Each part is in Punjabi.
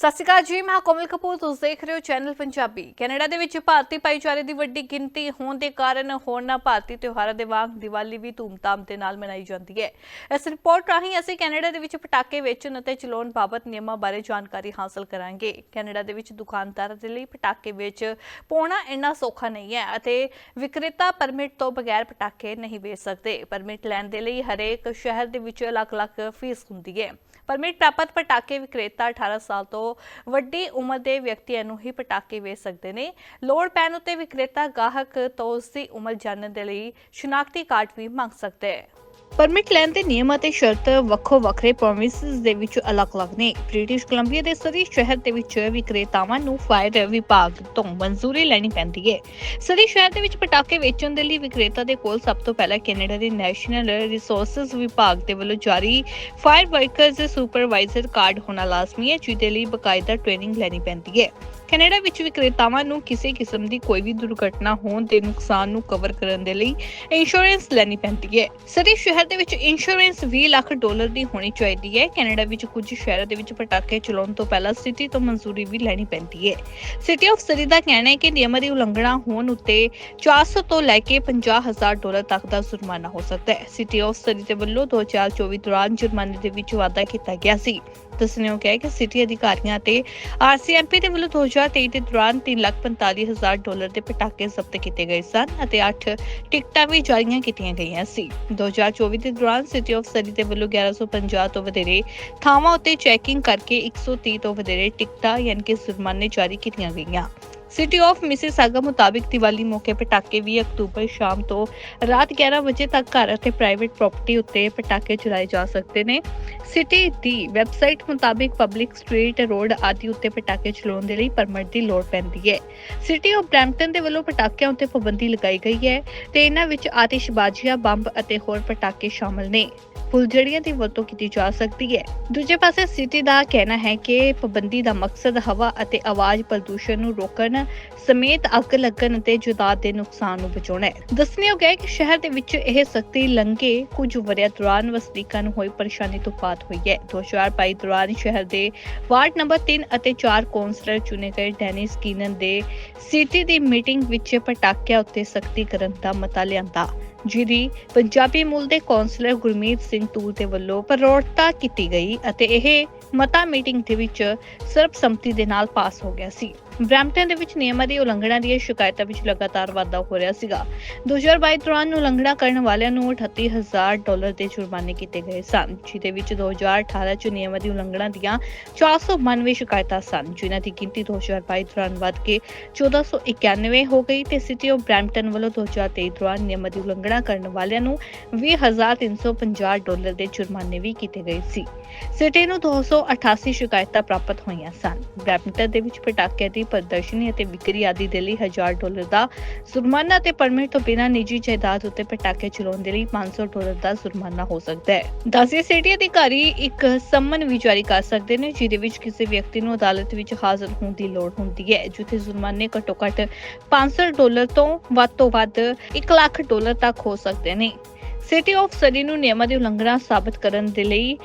ਸਤਿ ਸ਼੍ਰੀ ਅਕਾਲ ਜੀ, ਮੈਂ ਕੋਮਲ ਕਪੂਰ, ਤੁਸੀਂ ਦੇਖ ਰਹੇ ਹੋ ਚੈਨਲ ਪੰਜਾਬੀ ਕੈਨੇਡਾ ਦੇ ਵਿੱਚ ਭਾਰਤੀ ਭਾਈਚਾਰੇ ਦੀ ਵੱਡੀ ਗਿਣਤੀ ਹੋਣ ਦੇ ਕਾਰਨ ਹੋਰਨਾਂ ਭਾਰਤੀ ਤਿਉਹਾਰਾਂ ਦੇ ਵਾਂਗ ਦੀਵਾਲੀ ਵੀ ਧੂਮਧਾਮ ਦੇ ਨਾਲ ਮਨਾਈ ਜਾਂਦੀ ਹੈ। ਇਸ ਰਿਪੋਰਟ ਰਾਹੀਂ ਅਸੀਂ ਕੈਨੇਡਾ ਦੇ ਵਿੱਚ ਪਟਾਕੇ ਵੇਚਣ ਅਤੇ ਚਲਾਉਣ ਬਾਬਤ ਨਿਯਮਾਂ ਬਾਰੇ ਜਾਣਕਾਰੀ ਹਾਸਲ ਕਰਾਂਗੇ। ਕੈਨੇਡਾ ਦੇ ਵਿੱਚ ਦੁਕਾਨਦਾਰਾਂ ਦੇ ਲਈ ਪਟਾਕੇ ਵੇਚ ਪਾਉਣਾ ਇੰਨਾ ਸੌਖਾ ਨਹੀਂ ਹੈ ਅਤੇ ਵਿਕਰੇਤਾ ਪਰਮਿਟ ਤੋਂ ਬਗੈਰ ਪਟਾਕੇ ਨਹੀਂ ਵੇਚ ਸਕਦੇ। ਪਰਮਿਟ ਲੈਣ ਦੇ ਲਈ ਹਰੇਕ ਸ਼ਹਿਰ ਦੇ ਵਿੱਚ ਅਲੱਗ-ਅਲੱਗ ਫੀਸ ਹੁੰਦੀ ਹੈ। ਪਰਮਿਟ ਪ੍ਰਾਪਤ ਪਟਾਕੇ ਵਿਕਰੇਤਾ 18 ਸਾਲ ਤੋਂ ਵੱਡੀ ਉਮਰ ਦੇ ਵਿਅਕਤੀਆਂ ਨੂੰ ਹੀ ਪਟਾਕੇ ਵੇਚ ਸਕਦੇ ਨੇ। ਲੋੜ ਪੈਣ ਉਤੇ ਵਿਕਰੇਤਾ ਗਾਹਕ ਤੋਂ ਉਸ ਦੀ ਉਮਰ ਜਾਣਨ ਦੇ ਲਈ ਸ਼ਨਾਖਤੀ ਕਾਰਡ ਵੀ ਮੰਗ ਸਕਦਾ। ਹੈ ਪਰਮਿਟ ਲੈਣ ਦੇ ਨਿਯਮ ਅਤੇ ਸ਼ਰਤ ਵੱਖੋ ਵੱਖਰੇ ਪ੍ਰੋਵਿੰਸਸ ਦੇ ਵਿੱਚ ਅਲੱਗ-ਅਲੱਗ ਨੇ। ਬ੍ਰਿਟਿਸ਼ ਕੋਲੰਬੀਆ ਦੇ ਸਰੀ ਸ਼ਹਿਰ ਦੇ ਵਿੱਚ ਵਿਕਰੇਤਾਵਾਂ ਨੂੰ ਫਾਇਰ ਵਿਭਾਗ ਤੋਂ ਮਨਜ਼ੂਰੀ ਲੈਣੀ ਪੈਂਦੀ ਹੈ। ਸਰੀ ਸ਼ਹਿਰ ਦੇ ਵਿੱਚ ਪਟਾਕੇ ਵੇਚਣ ਦੇ ਲਈ ਵਿਕਰੇਤਾ ਦੇ ਕੋਲ ਸਭ ਤੋਂ ਪਹਿਲਾਂ ਕੈਨੇਡਾ ਦੇ ਨੈਸ਼ਨਲ ਰਿਸੋਰਸਸ ਵਿਭਾਗ ਦੇ ਵੱਲੋਂ ਜਾਰੀ ਫਾਇਰ ਵਰਕਰਸ ਸੁਪਰਵਾਈਜ਼ਰ ਕਾਰਡ ਹੋਣਾ ਲਾਜ਼ਮੀ ਹੈ, ਜਿਹਦੇ ਲਈ ਬਕਾਇਦਾ ਟ੍ਰੇਨਿੰਗ ਲੈਣੀ ਪੈਂਦੀ ਹੈ। ਕੈਨੇਡਾ ਵਿੱਚ ਵਿਕਰੇਤਾਵਾਂ ਨੂੰ ਕਿਸੇ ਕਿਸਮ ਦੀ ਕੋਈ ਵੀ ਦੁਰਘਟਨਾ ਹੋਣ ਦੇ ਨੁਕਸਾਨ ਨੂੰ ਕਵਰ ਕਰਨ ਦੇ ਲਈ ਇੰਸ਼ੋਰੈਂਸ ਲੈਣੀ ਪੈਂਦੀ ਹੈ। ਸਰੀ ਸ਼ਹਿਰ ਦੇ ਵਿੱਚ ਇੰਸ਼ੋਰੈਂਸ 20 ਲੱਖ ਡਾਲਰ ਦੀ ਹੋਣੀ ਚਾਹੀਦੀ ਹੈ। ਕੈਨੇਡਾ ਵਿੱਚ ਕੁਝ ਸ਼ਹਿਰਾਂ ਦੇ ਵਿੱਚ ਪਟਾਕੇ ਚਲਾਉਣ ਤੋਂ ਪਹਿਲਾਂ ਸਿਟੀ ਤੋਂ ਮਨਜ਼ੂਰੀ ਵੀ ਲੈਣੀ ਪੈਂਦੀ ਹੈ। ਸਿਟੀ ਆਫ ਸਰੀ ਦਾ ਕਹਿਣਾ ਹੈ ਕਿ ਨਿਯਮਾਂ ਦੀ ਉਲੰਘਣਾ ਹੋਣ ਉੱਤੇ 400 ਤੋਂ ਲੈ ਕੇ 50000 ਡਾਲਰ ਤੱਕ ਦਾ ਜੁਰਮਾਨਾ ਹੋ ਸਕਦਾ ਹੈ। ਸਿਟੀ ਆਫ ਸਰੀ ਦੇ ਵੱਲੋਂ 2024 ਦੌਰਾਨ ਜੁਰਮਾਨੇ ਦੇ ਵਿੱਚ ਵਾਧਾ ਕੀਤਾ ਗਿਆ ਸੀ। ਦੱਸਣਯੋਗ ਹੈ ਕਿ ਸਿਟੀ ਅਧਿਕਾਰੀਆਂ ਤੇ ਆਰਸੀਐਮਪੀ ਦੇ ਵੱਲੋਂ 2023 ਦੇ ਦੌਰਾਨ 345000 ਡਾਲਰ ਦੇ ਪਟਾਕੇ ਜ਼ਬਤ ਕੀਤੇ ਗਏ ਸਨ ਅਤੇ 8 ਟਿਕਟਾਂ ਵੀ ਜਾਰੀਆਂ ਕੀਤੀਆਂ ਗਈਆਂ ਸੀ। 2024 ਦੇ ਦੌਰਾਨ ਸਿਟੀ ਆਫ ਸਰੀ ਦੇ ਵੱਲੋਂ 1150 ਤੋਂ ਵਧੇਰੇ ਥਾਵਾਂ ਉੱਤੇ ਚੈਕਿੰਗ ਕਰਕੇ 130 ਤੋਂ ਵਧੇਰੇ ਟਿਕਟਾਂ ਯਾਨੀ ਕਿ ਜੁਰਮਾਨੇ ਜਾਰੀ ਕੀਤੀਆਂ ਗਈਆਂ। ਸਿਟੀ ਆਫ ਮਿਸਿਸਾਗਾ ਮੁਤਾਬਿਕ ਦੀਵਾਲੀ ਮੌਕੇ ਪਟਾਕੇ 20 ਅਕਤੂਬਰ ਸ਼ਾਮ ਤੋਂ ਰਾਤ 11 ਵਜੇ ਤੱਕ ਘਰ ਅਤੇ ਪ੍ਰਾਈਵੇਟ ਪ੍ਰਾਪਰਟੀ ਉੱਤੇ ਪਟਾਕੇ ਚਲਾਏ ਜਾ ਸਕਦੇ ਨੇ। ਸਿਟੀ ਦੀ ਵੈਬਸਾਈਟ ਮੁਤਾਬਿਕ ਪਬਲਿਕ ਸਟਰੀਟ ਰੋਡ ਆਦਿ ਉੱਤੇ ਪਟਾਕੇ ਚਲਾਉਣ ਦੇ ਲਈ ਪਰਮਿਟ ਦੀ ਲੋੜ ਪੈਂਦੀ ਹੈ। ਸਿਟੀ ਆਫ ਬ੍ਰੈਂਪਟਨ ਦੇ ਵੱਲੋਂ ਪਟਾਕਿਆਂ ਉੱਤੇ ਪਾਬੰਦੀ ਲਗਾਈ ਗਈ ਹੈ ਤੇ ਇਹਨਾਂ ਵਿੱਚ ਆਤਿਸ਼ਬਾਜ਼ੀਆਂ, ਬੰਬ ਅਤੇ ਹੋਰ ਪਟਾਕੇ ਸ਼ਾਮਲ ਨੇ। ਫੁੱਲਝੜੀਆਂ ਦੀ ਵਰਤੋਂ ਕੀਤੀ ਜਾ ਸਕਦੀ ਹੈ। ਦੂਜੇ ਪਾਸੇ ਸਿਟੀ ਦਾ ਕਹਿਣਾ ਹੈ ਕਿ ਪਾਬੰਦੀ ਦਾ ਮਕਸਦ ਹਵਾ ਅਤੇ ਆਵਾਜ਼ ਪ੍ਰਦੂਸ਼ਣ ਨੂੰ ਰੋਕਣ, ਸਮੇਤ ਅੱਗ ਲੱਗਣ ਅਤੇ ਜੁਦਾਤ ਦੇ ਨੁਕਸਾਨ ਨੂੰ ਬਚਾਉਣਾ ਹੈ। ਦੱਸਣਯੋਗ ਹੈ ਕਿ ਸ਼ਹਿਰ ਦੇ ਵਿੱਚ ਇਹ ਸਖਤੀ ਲੰਘੇ ਕੁਝ ਵਰਿਆਂ ਦੌਰਾਨ ਵਸਨੀਕਾਂ ਨੂੰ ਹੋਈ ਪਰੇਸ਼ਾਨੀ ਤੋਂ ਬਾਅਦ ਹੋਈ ਹੈ। 2022 ਦੌਰਾਨ ਸ਼ਹਿਰ ਦੇ ਵਾਰਡ ਨੰਬਰ 3 ਅਤੇ 4 ਕੌਂਸਲਰ ਚੁਣੇ ਗਏ ਡੈਨਿਸ ਕੀਨਨ ਦੇ ਸਿਟੀ ਦੀ ਮੀਟਿੰਗ ਵਿੱਚ ਪਟਾਕਿਆਂ ਉੱਤੇ ਸਖਤੀ ਕਰਨ ਦਾ ਮਤਾ ਲਿਆਂਦਾ। ਜਿਹਦੀ ਪੰਜਾਬੀ ਮੂਲ ਦੇ ਕੌਂਸਲਰ ਗੁਰਮੀਤ ਸਿੰਘ ਤੂਰ ਦੇ ਵੱਲੋਂ ਪ੍ਰੋੜਤਾ ਕੀਤੀ ਗਈ ਅਤੇ ਇਹ ਮਤਾ ਮੀਟਿੰਗ ਦੇ ਵਿੱਚ ਸਰਬਸੰਮਤੀ ਦੇ ਨਾਲ ਪਾਸ ਹੋ ਗਿਆ ਸੀ। ਬ੍ਰੈਂਪਟਨ ਦੇ ਵਿੱਚ ਨਿਯਮਾਂ ਦੀ ਉਲੰਘਣਾ ਦੀਆਂ ਸ਼ਿਕਾਇਤਾਂ ਵਿੱਚ ਲਗਾਤਾਰ ਵਾਧਾ ਹੋ ਰਿਹਾ ਸੀਗਾ। 2022 ਦੌਰਾਨ ਉਲੰਘਣਾ ਕਰਨ ਵਾਲਿਆਂ ਨੂੰ 38000 ਡਾਲਰ ਦੇ ਜੁਰਮਾਨੇ ਕੀਤੇ ਗਏ ਸਨ, ਜਿਹਦੇ ਵਿੱਚ 2018 ਚ ਨਿਯਮਾਂ ਦੀ ਉਲੰਘਣਾ ਦੀਆਂ 492 ਸ਼ਿਕਾਇਤਾਂ ਸਨ, ਜਿਨ੍ਹਾਂ ਦੀ ਗਿਣਤੀ 2022 ਦੌਰਾਨ ਵੱਧ ਕੇ 1491 ਹੋ ਗਈ ਤੇ ਸਿਟੀ ਆਫ ਬ੍ਰੈਂਪਟਨ ਵੱਲੋਂ 2023 ਦੌਰਾਨ ਨਿਯਮਾਂ ਦੀ ਉਲੰਘਣਾ ਕਰਨ ਵਾਲਿਆਂ ਨੂੰ 20350 ਡਾਲਰ ਦੇ ਜੁਰਮਾਨੇ ਵੀ ਕੀਤੇ ਗਏ ਸੀ। ਸਿਟੀ ਨੂੰ 288 ਸ਼ਿਕਾਇਤਾਂ ਪ੍ਰਾਪਤ ਹੋਈਆਂ ਸਨ। ਬ੍ਰੈਂਪਟਨ ਦੇ ਵਿੱਚ ਪਟਾਕਿਆਂ ਦੀ ਪ੍ਰਦਰਸ਼ਨੀ ਅਤੇ ਵਿਕਰੀ ਆਦਿ ਦੇ ਲਈ 1000 ਡਾਲਰ ਦਾ ਜੁਰਮਾਨਾ ਤੇ ਪਰਮਿਟ ਤੋਂ ਬਿਨਾਂ ਨਿੱਜੀ ਜਾਇਦਾਦ ਉੱਤੇ ਪਟਾਕੇ ਚਲਾਉਣ ਦੇ ਲਈ 500 ਡਾਲਰ ਦਾ ਜੁਰਮਾਨਾ ਹੋ ਸਕਦਾ ਹੈ। ਦਸਿਆ ਸਿਟੀ ਅਧਿਕਾਰੀ ਇੱਕ ਸੰਮਨ ਵੀ ਜਾਰੀ ਕਰ ਸਕਦੇ ਨੇ, ਜਿਹਦੇ ਵਿੱਚ ਕਿਸੇ ਵਿਅਕਤੀ ਨੂੰ ਅਦਾਲਤ ਵਿੱਚ ਹਾਜ਼ਰ ਹੋਣ ਦੀ ਲੋੜ ਹੁੰਦੀ ਹੈ, ਜਿੱਥੇ ਜੁਰਮਾਨੇ ਘੱਟੋ ਘੱਟ 500 ਡਾਲਰ ਤੋਂ ਵੱਧ ਤੋਂ ਵੱਧ 1 ਲੱਖ ਡਾਲਰ ਤੱਕ ਹੋ ਸਕਦੇ ਨੇ। ਸਿਟੀ ਆਫ ਸਰੀ ਨੂੰ ਨਿਯਮਾਂ ਦੀ ਉਲੰਘਣਾ ਸਾਬਤ ਕਰਨ ਦੇ ਲਈ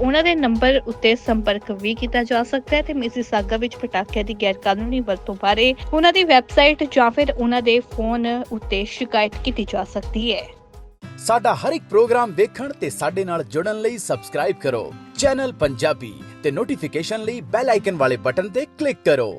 ਉਹਨਾਂ ਦੇ ਨੰਬਰ ਉੱਤੇ ਸੰਪਰਕ ਵੀ ਕੀਤਾ ਜਾ ਸਕਦਾ ਹੈ ਤੇ ਮਿਸਿਸਾਗਾ ਵਿੱਚ ਪਟਾਕਿਆਂ ਦੀ ਗੈਰਕਾਨੂੰਨੀ ਵਰਤੋਂ ਬਾਰੇ ਉਹਨਾਂ ਦੀ ਵੈਬਸਾਈਟ ਜਾਂ ਫਿਰ ਉਹਨਾਂ ਦੇ ਫੋਨ ਉੱਤੇ ਸ਼ਿਕਾਇਤ ਕੀਤੀ ਜਾ ਸਕਦੀ ਹੈ। ਸਾਡਾ ਹਰ ਇੱਕ ਪ੍ਰੋਗਰਾਮ ਦੇਖਣ ਤੇ ਸਾਡੇ ਨਾਲ ਜੁੜਨ ਲਈ ਸਬਸਕ੍ਰਾਈਬ ਕਰੋ। ਚੈਨਲ ਪੰਜਾਬੀ ਤੇ ਨੋਟੀਫਿਕੇਸ਼ਨ ਲਈ ਬੈਲ ਆਈਕਨ ਵਾਲੇ ਬਟਨ ਤੇ ਕਲਿੱਕ ਕਰੋ।